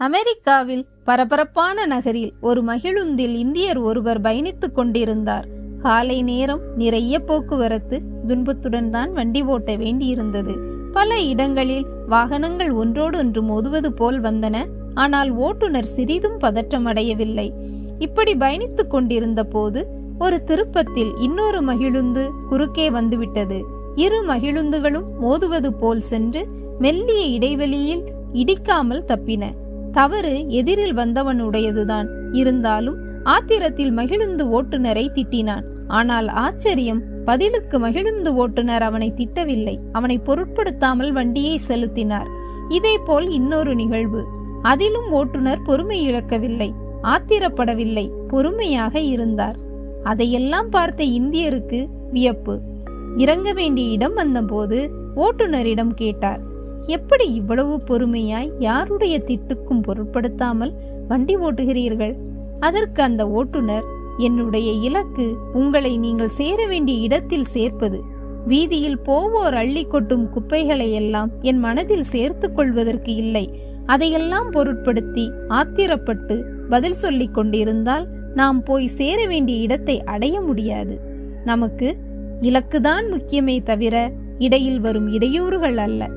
அமெரிக்காவில் பரபரப்பான நகரில் ஒரு மகிழுந்தில் இந்தியர் ஒருவர் பயணித்துக் கொண்டிருந்தார். காலை நேரம் நிறைய போக்குவரத்து துன்பத்துடன் தான் வண்டி ஓட்ட வேண்டியிருந்தது. பல இடங்களில் வாகனங்கள் ஒன்றோடொன்று மோதுவது போல் வந்தன. ஆனால் ஓட்டுநர் சிறிதும் பதற்றமடையவில்லை இப்படி பயணித்துக் கொண்டிருந்த போது ஒரு திருப்பத்தில் இன்னொரு மகிழுந்து குறுக்கே வந்துவிட்டது. இரு மகிழுந்துகளும் மோதுவது போல் சென்று மெல்லிய இடைவெளியில் இடிக்காமல் தப்பின. தவறு எதிரில் வந்தவனுடையதுதான். இருந்தாலும் ஆத்திரத்தில் மகிழுந்து ஓட்டுநரை திட்டினான். ஆனால் ஆச்சரியம் பதிலுக்கு மகிழுந்து ஓட்டுநர் அவனை திட்டவில்லை. அவனை பொருட்படுத்தாமல் வண்டியை செலுத்தினார். இதேபோல் இன்னொரு நிகழ்வு. அதிலும் ஓட்டுநர் பொறுமை இழக்கவில்லை ஆத்திரப்படவில்லை பொறுமையாக இருந்தார். அதையெல்லாம் பார்த்த இந்தியருக்கு வியப்பு. இறங்க வேண்டிய இடம் வந்தபோது ஓட்டுநரிடம் கேட்டார். எப்படி இவ்வளவு பொறுமையாய் யாருடைய திட்டுக்கும் பொருட்படுத்தாமல் வண்டி ஓட்டுகிறீர்கள்? அதற்கு அந்த ஓட்டுநர் என்னுடைய இலக்கு உங்களை நீங்கள் சேர வேண்டிய இடத்தில் சேர்ப்பது. வீதியில் போவோர் அள்ளி கொட்டும் குப்பைகளை எல்லாம் என் மனதில் சேர்த்துக் கொள்வதற்கு இல்லை. அதையெல்லாம் பொருட்படுத்தி ஆத்திரப்பட்டு பதில் சொல்லிக் கொண்டிருந்தால் நாம் போய் சேர வேண்டிய இடத்தை அடைய முடியாது. நமக்கு இலக்குதான் முக்கியமே தவிர இடையில் வரும் இடையூறுகள் அல்ல.